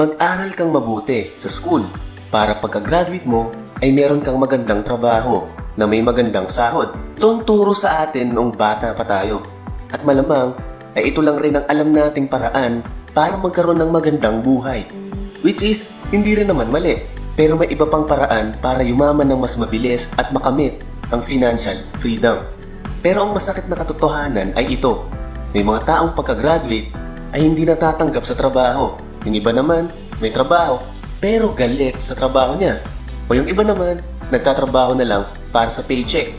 Mag-aral kang mabuti sa school para pagka-graduate mo ay meron kang magandang trabaho na may magandang sahod. Ito ang turo sa atin noong bata pa tayo. At malamang ay ito lang rin ang alam nating paraan para magkaroon ng magandang buhay. Which is, hindi rin naman mali. Pero may iba pang paraan para yumaman ng mas mabilis at makamit ang financial freedom. Pero ang masakit na katotohanan ay ito. May mga taong pagka-graduate ay hindi natatanggap sa trabaho. Yung iba naman, may trabaho, pero galit sa trabaho niya. O yung iba naman, nagtatrabaho na lang para sa paycheck,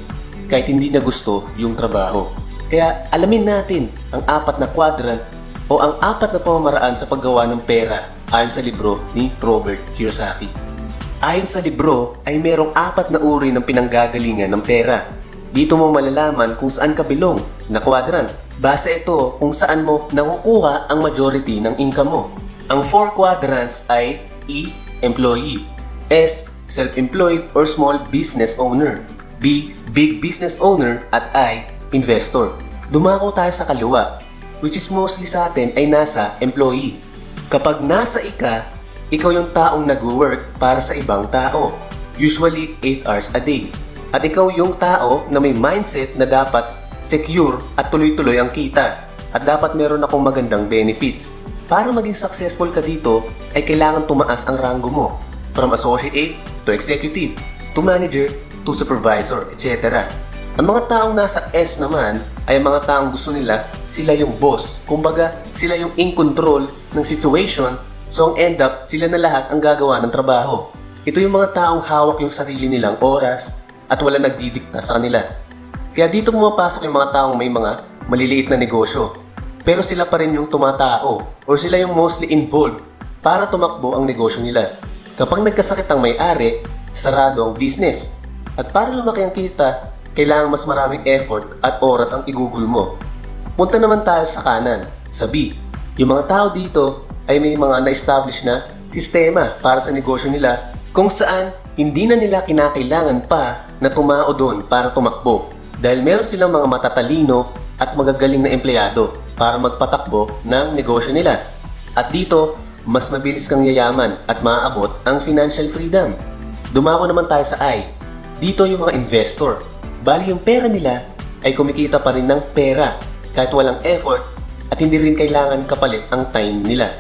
kahit hindi na gusto yung trabaho. Kaya alamin natin ang apat na quadrant o ang apat na pamamaraan sa paggawa ng pera ayon sa libro ni Robert Kiyosaki. Ayon sa libro ay merong apat na uri ng pinanggagalingan ng pera. Dito mo malalaman kung saan ka bilong na quadrant. Base ito kung saan mo nakukuha ang majority ng income mo. Ang four quadrants ay E. Employee S. Self-employed or small business owner B. Big business owner at I. Investor. Dumako tayo sa kaliwa which is mostly sa atin ay nasa employee. Kapag nasa ika, ikaw yung taong nag-work para sa ibang tao. Usually 8 hours a day. At ikaw yung tao na may mindset na dapat secure at tuloy-tuloy ang kita. At dapat meron akong magandang benefits. Para maging successful ka dito, ay kailangan tumaas ang rango mo. From associate to executive, to manager, to supervisor, etc. Ang mga taong nasa S naman ay ang mga taong gusto nila sila yung boss. Kumbaga, sila yung in control ng situation so ang end up, sila na lahat ang gagawa ng trabaho. Ito yung mga taong hawak yung sarili nilang oras at wala nagdidikta sa kanila. Kaya dito pumapasok yung mga taong may mga maliliit na negosyo. Pero sila pa rin yung tumatao or sila yung mostly involved para tumakbo ang negosyo nila. Kapag nagkasakit ang may-ari, sarado ang business. At para lumaki ang kita, kailangan mas maraming effort at oras ang igugol mo. Punta naman tayo sa kanan, sa B. Yung mga tao dito ay may mga na-establish na sistema para sa negosyo nila kung saan hindi na nila kinakailangan pa na tumao doon para tumakbo dahil meron silang mga matatalino at magagaling na empleyado para magpatakbo ng negosyo nila. At dito, mas mabilis kang yayaman at maaabot ang financial freedom. Dumako naman tayo sa I. Dito yung mga investor. Bali yung pera nila ay kumikita pa rin ng pera kahit walang effort at hindi rin kailangan kapalit ang time nila.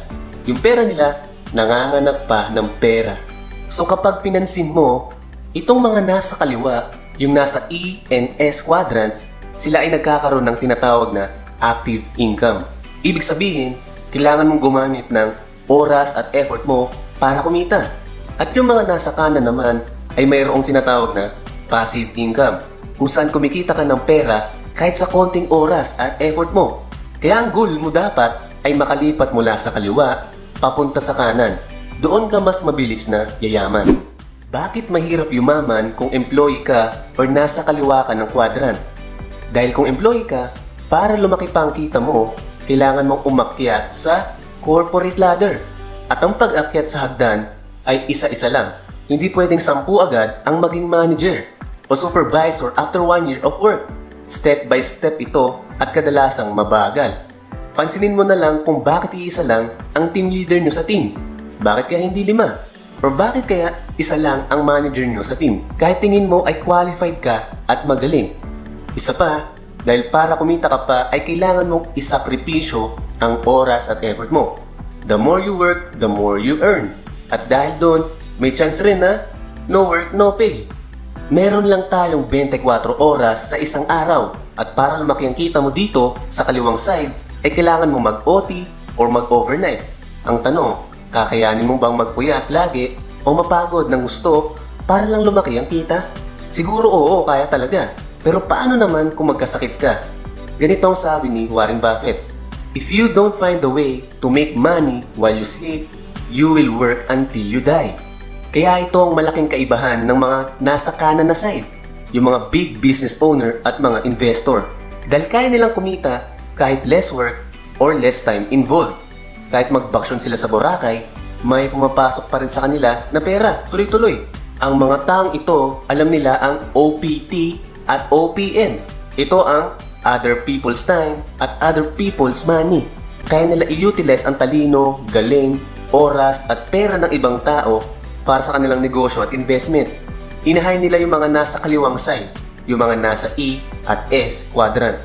Yung pera nila, nanganganak pa ng pera. So kapag pinansin mo, itong mga nasa kaliwa, yung nasa E and S quadrants, sila ay nagkakaroon ng tinatawag na active income. Ibig sabihin, kailangan mong gumamit ng oras at effort mo para kumita. At yung mga nasa kanan naman ay mayroong tinatawag na passive income kung saan kumikita ka ng pera kahit sa konting oras at effort mo. Kaya ang goal mo dapat ay makalipat mula sa kaliwa papunta sa kanan. Doon ka mas mabilis na yayaman. Bakit mahirap yumaman kung employee ka or nasa kaliwa ka ng quadrant? Dahil kung employee ka, para lumaki pa ang kita mo, kailangan mong umakyat sa corporate ladder. At ang pag-akyat sa hagdan ay isa-isa lang. Hindi pwedeng sampu agad ang maging manager o supervisor after one year of work. Step by step ito at kadalasang mabagal. Pansinin mo na lang kung bakit iisa lang ang team leader nyo sa team. Bakit kaya hindi lima? Or bakit kaya isa lang ang manager nyo sa team? Kahit tingin mo ay qualified ka at magaling. Isa pa, dahil para kumita ka pa ay kailangan mong isakripisyo ang oras at effort mo. The more you work, the more you earn. At dahil doon, may chance rin na no work, no pay. Meron lang tayong 24 oras sa isang araw at para lumaki ang kita mo dito sa kaliwang side ay kailangan mo mag-OT or mag-overnight. Ang tanong, kakayanin mo bang magpuyat lagi o mapagod ng gusto para lang lumaki ang kita? Siguro oo, kaya talaga. Pero paano naman kung magkasakit ka? Ganito ang sabi ni Warren Buffett. If you don't find a way to make money while you sleep, you will work until you die. Kaya ito ang malaking kaibahan ng mga nasa kanan na side, yung mga big business owner at mga investor. Dahil kaya nilang kumita kahit less work or less time involved. Kahit magbaksyon sila sa Boracay, may pumapasok pa rin sa kanila na pera, tuloy-tuloy. Ang mga taong ito, alam nila ang OPT at OPM. Ito ang other people's time at other people's money. Kaya nila i-utilize ang talino, galing, oras at pera ng ibang tao para sa kanilang negosyo at investment. Inahay nila yung mga nasa kaliwang side, yung mga nasa E at S quadrant.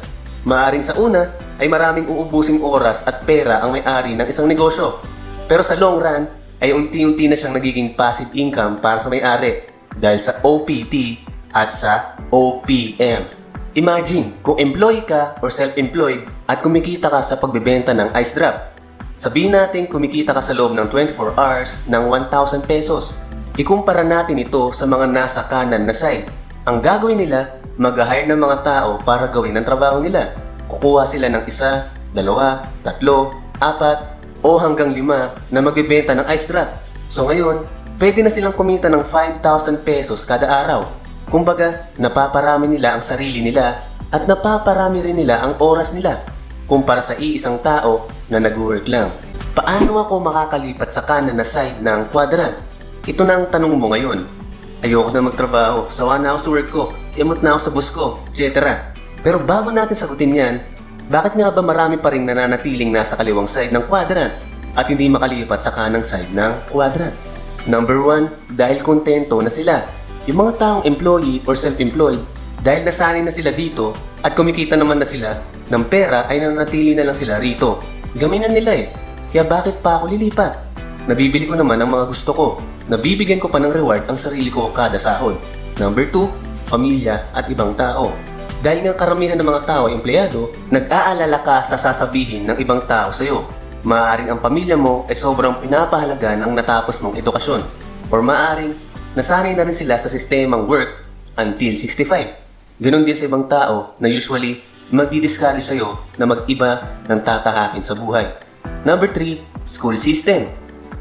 Maaring sa una ay maraming uubusing oras at pera ang may-ari ng isang negosyo. Pero sa long run ay unti-unti na siyang nagiging passive income para sa may-ari dahil sa OPT at sa OPM. Imagine kung employee ka or self-employed at kumikita ka sa pagbebenta ng ice drop. Sabihin natin kumikita ka sa loob ng 24 hours ng 1,000 pesos. Ikumpara natin ito sa mga nasa kanan na side. Ang gagawin nila, mag-hire ng mga tao para gawin ang trabaho nila. Kukuha sila ng isa, dalawa, tatlo, apat, o hanggang lima na magbebenta ng ice drop. So ngayon, pwede na silang kumita ng 5,000 pesos kada araw. Kumbaga, napaparami nila ang sarili nila at napaparami rin nila ang oras nila kumpara sa iisang tao na nag-work lang. Paano ako makakalipat sa kanan na side ng quadrant? Ito na ang tanong mo ngayon. Ayoko na magtrabaho, sawa na ako sa work ko, imot na ako sa bus ko, etc. Pero bago natin sagutin yan, bakit nga ba marami pa rin nananatiling nasa kaliwang side ng quadrant at hindi makalipat sa kanang side ng quadrant? Number one, dahil kontento na sila. Yung mga taong employee or self-employed, dahil nasanay na sila dito at kumikita naman na sila ng pera ay nananatili na lang sila rito. Gaminan nila eh. Kaya bakit pa ako lilipat? Nabibili ko naman ang mga gusto ko. Nabibigyan ko pa ng reward ang sarili ko kada sahod. Number 2, pamilya at ibang tao. Dahil nga karamihan ng mga tao ay empleyado, nag-aalala ka sa sasabihin ng ibang tao sa iyo. Maaaring ang pamilya mo ay sobrang pinapahalagan ang natapos mong edukasyon. Or maaaring nasanay na rin sila sa sistemang work until 65. Ganon din sa ibang tao na usually magdidiscourage sa'yo na mag-iba ng tatahakin sa buhay. Number 3, school system.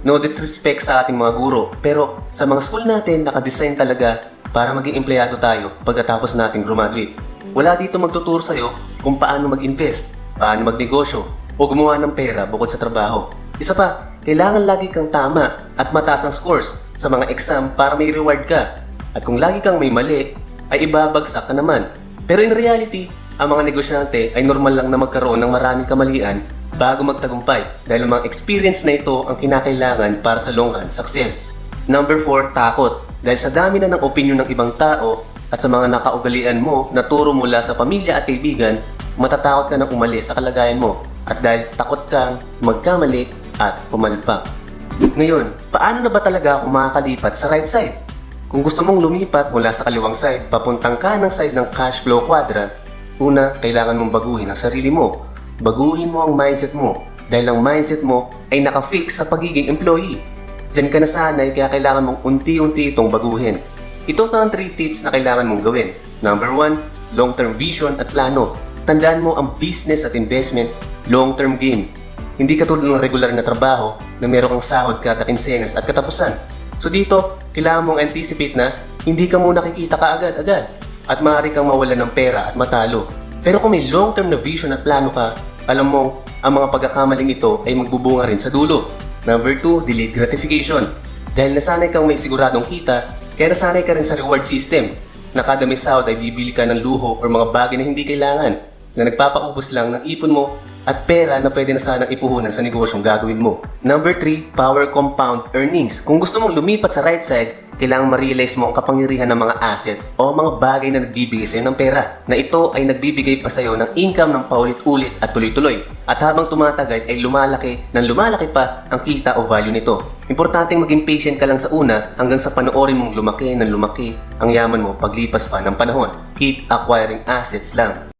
No disrespect sa ating mga guro, pero sa mga school natin nakadesign talaga para maging empleyado tayo pagkatapos nating graduate. Wala dito magtuturo sa'yo kung paano mag-invest, paano magnegosyo, o gumawa ng pera bukod sa trabaho. Isa pa, kailangan lagi kang tama at mataas ang scores sa mga exam para may reward ka. At kung lagi kang may mali, ay ibabagsak ka naman. Pero in reality, ang mga negosyante ay normal lang na magkaroon ng maraming kamalian bago magtagumpay dahil ang mga experience na ito ang kinakailangan para sa long run success. Number 4, takot. Dahil sa dami na ng opinion ng ibang tao at sa mga nakaugalian mo na turo mula sa pamilya at kaibigan, matatakot ka na umalis sa kalagayan mo at dahil takot kang magkamali at pumalpak. Ngayon, paano na ba talaga ako makakalipat sa right side? Kung gusto mong lumipat mula sa kaliwang side papuntang kanang side ng cash flow quadrant, una, kailangan mong baguhin ang sarili mo. Baguhin mo ang mindset mo dahil ang mindset mo ay nakafix sa pagiging employee. Diyan ka nasanay kaya kailangan mong unti-unti itong baguhin. Ito ang 3 tips na kailangan mong gawin. Number 1, long-term vision at plano. Tandaan mo ang business at investment, long-term game. Hindi katulad ng regular na trabaho na meron kang sahod kada kinsenas at katapusan. So dito, kailangan mong anticipate na hindi ka muna kikita ka agad-agad at maaari kang mawala ng pera at matalo. Pero kung may long-term na vision at plano ka, alam mong ang mga pagkakamaling ito ay magbubunga rin sa dulo. Number 2, delayed gratification. Dahil nasanay kang may siguradong kita, kaya nasanay ka rin sa reward system na kada may sahod ay bibili ka ng luho o mga bagay na hindi kailangan na nagpapaubos lang ng ipon mo at pera na pwede na sanang ipuhunan sa negosyong gagawin mo. Number 3, power compound earnings. Kung gusto mong lumipat sa right side, kailangang ma-realize mo ang kapangyarihan ng mga assets o mga bagay na nagbibigay sa'yo ng pera na ito ay nagbibigay pa sa'yo ng income ng paulit-ulit at tuloy-tuloy. At habang tumatagal ay lumalaki ng lumalaki pa ang kita o value nito. Importanteng maging patient ka lang sa una hanggang sa panoorin mong lumaki ng lumaki ang yaman mo paglipas pa ng panahon. Keep acquiring assets lang.